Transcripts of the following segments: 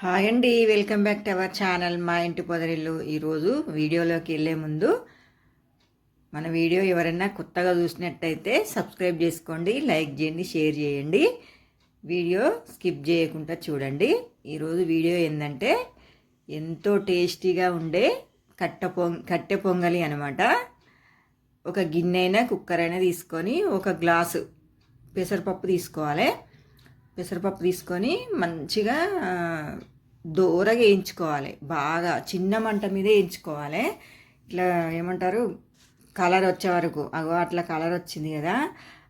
Hi అండి welcome back to our channel మా ఇంటి పొదరిల్లు. ఈరోజు వీడియోలోకి వెళ్ళే ముందు మన వీడియో ఎవరైనా కొత్తగా చూసినట్టయితే సబ్స్క్రైబ్ చేసుకోండి లైక్ చేయండి షేర్ చేయండి. వీడియో స్కిప్ చేయకుండా చూడండి. ఈరోజు వీడియో ఏంటంటే ఎంతో టేస్టీగా ఉండే కట్ట పొంగ కట్టె పొంగలి అనమాట ఒక గిన్నె అయినా కుక్కర్ అయినా తీసుకొని ఒక గ్లాసు పెసరపప్పు తీసుకోవాలి. పెసరపప్పు తీసుకొని మంచిగా దోరగా దూరగా వేయించుకోవాలి. బాగా చిన్న మంట మీద వేయించుకోవాలి. ఇట్లా ఏమంటారు? కలర్ వచ్చే వరకు అగో అట్లా కలర్ వచ్చింది కదా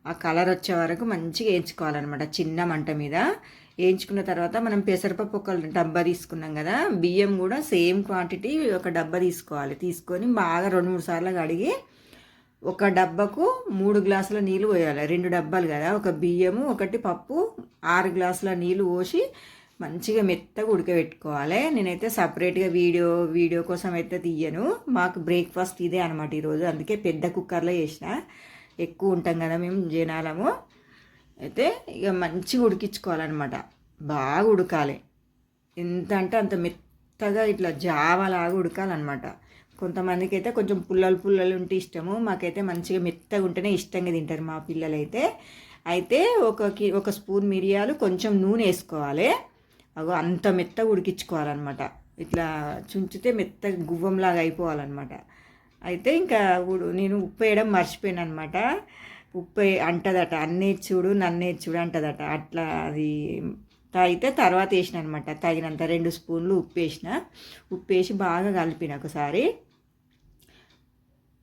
ఆ కలర్ వచ్చే వరకు మంచిగా వేయించుకోవాలన్నమాట చిన్న మంట మీద. వేయించుకున్న తర్వాత మనం పెసరపప్పు ఒక డబ్బా తీసుకున్నాం కదా బియ్యం కూడా సేమ్ క్వాంటిటీ ఒక డబ్బా తీసుకోవాలి. తీసుకొని బాగా రెండు మూడు సార్లు కడిగి ఒక డబ్బాకు మూడు గ్లాసుల నీళ్ళు పోయాలి. రెండు డబ్బాలు కదా. ఒక బియ్యము ఒకటి పప్పు ఆరు గ్లాసుల నీళ్ళు పోసి మంచిగా మెత్తగా ఉడకబెట్టుకోవాలి. నేనైతే సపరేట్గా వీడియో వీడియో కోసం అయితే తీయను. మాకు బ్రేక్ఫాస్ట్ ఇదే అనమాట ఈరోజు అందుకే పెద్ద కుక్కర్లో చేసిన. ఎక్కువ ఉంటాం కదా మేము జనాలము. అయితే ఇక మంచిగా ఉడికించుకోవాలన్నమాట. బాగా ఉడకాలి. ఎంత అంటే అంత మెత్తగా ఇట్లా జావలాగా ఉడకాలన్నమాట. కొంతమందికి అయితే కొంచెం పుల్లలు పుల్లలు ఉంటే ఇష్టము. మాకైతే మంచిగా మెత్తగా ఉంటేనే ఇష్టంగా తింటారు మా పిల్లలైతే. అయితే ఒక ఒక స్పూన్ మిరియాలు కొంచెం నూనె వేసుకోవాలి. అగో అంత మెత్తగా ఉడికించుకోవాలన్నమాట. ఇట్లా చుంచితే మెత్తగా గువ్వంలాగా అయిపోవాలన్నమాట. అయితే ఇంకా ఉడు- నేను ఉప్పు వేయడం మర్చిపోయాను అనమాట ఉప్పు అంటదట అన్నే చూడు నన్నే చూడు అంటదట. అట్లా అది అయితే తర్వాత వేసిన అనమాట తగినంత రెండు స్పూన్లు ఉప్పు వేసిన. ఉప్పు వేసి బాగా కలిపిన ఒకసారి.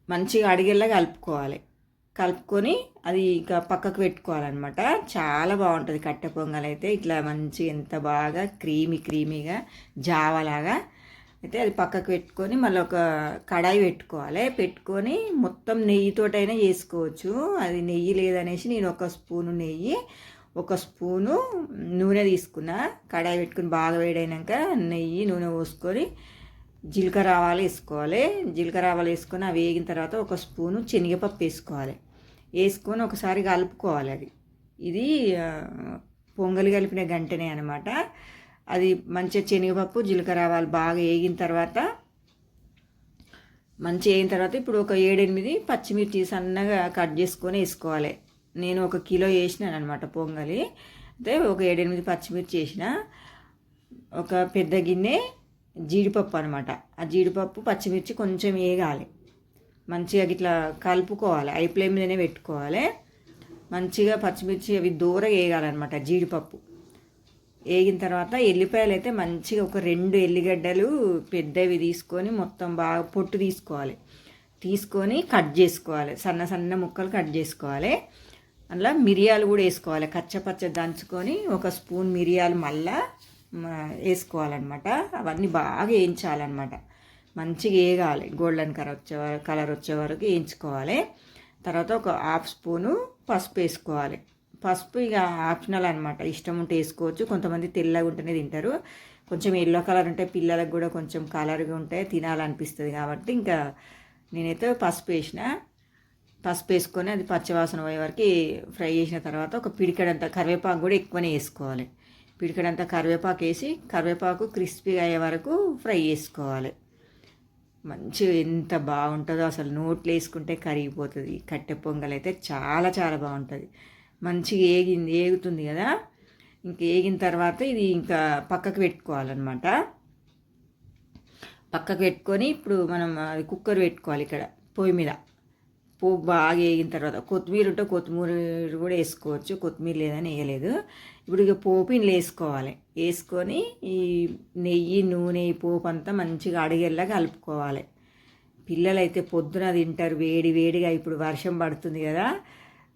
మంచిగా అడిగేలా కలుపుకోవాలి. కలుపుకొని అది ఇక పక్కకు పెట్టుకోవాలన్నమాట. చాలా బాగుంటుంది కట్టె పొంగల్ అయితే ఇట్లా మంచి ఎంత బాగా క్రీమీ క్రీమీగా జావలాగా అయితే అది పక్కకు పెట్టుకొని మళ్ళీ ఒక కడాయి పెట్టుకోవాలి. పెట్టుకొని మొత్తం నెయ్యితోటైనా చేసుకోవచ్చు. అది నెయ్యి లేదనేసి నేను ఒక స్పూను నెయ్యి ఒక స్పూను నూనె తీసుకున్నా. కడాయి పెట్టుకుని బాగా వేడైనాక నెయ్యి నూనె పోసుకొని జీలకర్ర ఆవాలు వేసుకోవాలి. జీలకర్ర ఆవాలు వేసుకొని అవి వేగిన తర్వాత ఒక స్పూను శనగపప్పు వేసుకోవాలి. వేసుకొని ఒకసారి కలుపుకోవాలి అది. ఇది పొంగలి కలిపిన గంటనే అనమాట అది మంచిగా శనగపప్పు జీలకర్ర ఆవాలు బాగా వేగిన తర్వాత మంచి అయిన తర్వాత ఇప్పుడు ఒక ఏడెనిమిది పచ్చిమిర్చి సన్నగా కట్ చేసుకొని వేసుకోవాలి. నేను ఒక కిలో వేసినాను అనమాట పొంగలి. అయితే ఒక ఏడెనిమిది పచ్చిమిర్చి వేసిన ఒక పెద్ద గిన్నె జీడిపప్పు అనమాట ఆ జీడిపప్పు పచ్చిమిర్చి కొంచెం వేగాలి. మంచిగా ఇట్లా కలుపుకోవాలి. ఐ ఫ్లేమ్ మీదనే పెట్టుకోవాలి. మంచిగా పచ్చిమిర్చి అవి దూర వేగాలన్నమాట జీడిపప్పు. వేగిన తర్వాత ఎల్లిపాయలు అయితే మంచిగా ఒక రెండు ఎల్లిగడ్డలు పెద్దవి తీసుకొని మొత్తం బాగా పొట్టు తీసుకోవాలి. తీసుకొని కట్ చేసుకోవాలి. సన్న సన్న ముక్కలు కట్ చేసుకోవాలి. అందులో మిరియాలు కూడా వేసుకోవాలి. కచ్చపచ్చ దంచుకొని ఒక స్పూన్ మిరియాలు మళ్ళా వేసుకోవాలన్నమాట. అవన్నీ బాగా వేయించాలన్నమాట. మంచిగా వేగాలి. గోల్డెన్ కలర్ వచ్చే కలర్ వచ్చే వరకు వేయించుకోవాలి. తర్వాత ఒక హాఫ్ స్పూను పసుపు వేసుకోవాలి. పసుపు ఇక ఆప్షనల్ అనమాట ఇష్టం ఉంటే వేసుకోవచ్చు. కొంతమంది తెల్లగా ఉంటేనే తింటారు. కొంచెం ఎల్లో కలర్ ఉంటే పిల్లలకు కూడా కొంచెం కలర్గా ఉంటే తినాలనిపిస్తుంది కాబట్టి ఇంకా నేనైతే పసుపు వేసిన. పసుపు వేసుకొని అది పచ్చివాసన పోయే వరకు ఫ్రై చేసిన తర్వాత ఒక పిడికడంత కరివేపాకు కూడా ఎక్కువనే వేసుకోవాలి. పిడికడంత కరివేపాకు వేసి కరివేపాకు క్రిస్పీగా అయ్యే వరకు ఫ్రై చేసుకోవాలి. మంచిగా ఎంత బాగుంటుందో అసలు నోట్లో వేసుకుంటే కరిగిపోతుంది. కట్టె పొంగల్ అయితే చాలా చాలా బాగుంటుంది. మంచిగా ఏగింది ఏగుతుంది కదా? ఇంక ఏగిన తర్వాత ఇది ఇంకా పక్కకు పెట్టుకోవాలన్నమాట. పక్కకు పెట్టుకొని ఇప్పుడు మనం అది కుక్కర్ పెట్టుకోవాలి ఇక్కడ పొయ్యి మీద. పోపు బాగా వేగిన తర్వాత కొత్తిమీర ఉంటే కొత్తిమీర కూడా వేసుకోవచ్చు. కొత్తిమీర లేదని వేయలేదు. ఇప్పుడు ఇక పోపు వేసుకోవాలి. వేసుకొని ఈ నెయ్యి నూనె ఈ పోపు అంతా మంచిగా అడిగేలా కలుపుకోవాలి. పిల్లలైతే పొద్దున తింటారు. వేడి వేడిగా ఇప్పుడు వర్షం పడుతుంది కదా.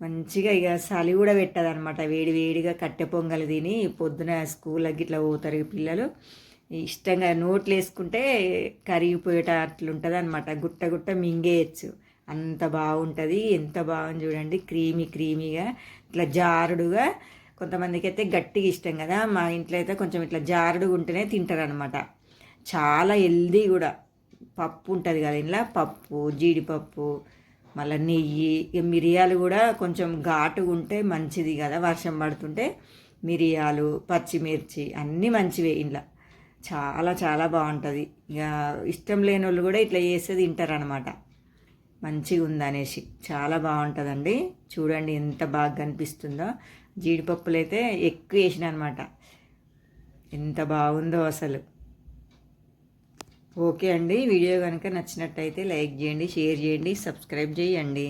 మంచిగా ఇక చలి కూడా పెట్టదనమాట వేడి వేడిగా కట్టె పొంగలి తిని పొద్దున స్కూల్కి ఇట్లా పోతారు పిల్లలు. ఇష్టంగా నోట్లు వేసుకుంటే కరిగిపోయేట అట్లుంటుంది అనమాట గుట్ట గుట్ట మింగేయచ్చు. అంత బాగుంటుంది ఎంత బాగుంది చూడండి. క్రీమీ క్రీమీగా ఇట్లా జారుడుగా కొంతమందికి అయితే గట్టిగా ఇష్టం కదా. మా ఇంట్లో అయితే కొంచెం ఇట్లా జారుడుగా ఉంటేనే తింటారనమాట చాలా హెల్దీ కూడా. పప్పు ఉంటుంది కదా ఇంట్లో పప్పు జీడిపప్పు మళ్ళీ నెయ్యి ఇక మిరియాలు కూడా కొంచెం ఘాటుగా ఉంటే మంచిది కదా. వర్షం పడుతుంటే మిరియాలు పచ్చిమిర్చి అన్నీ మంచివే ఇంట్లో. చాలా చాలా బాగుంటుంది. ఇక ఇష్టం లేని వాళ్ళు కూడా ఇట్లా చేస్తే తింటారనమాట మంచిగా ఉందనేసి చాలా బాగుంటుందండి. చూడండి ఎంత బాగా కనిపిస్తుందో. జీడిపప్పులు అయితే ఎక్కువ వేసిన అనమాట ఎంత బాగుందో అసలు. ఓకే అండి. వీడియో కనుక నచ్చినట్టయితే లైక్ చేయండి షేర్ చేయండి సబ్స్క్రైబ్ చేయండి.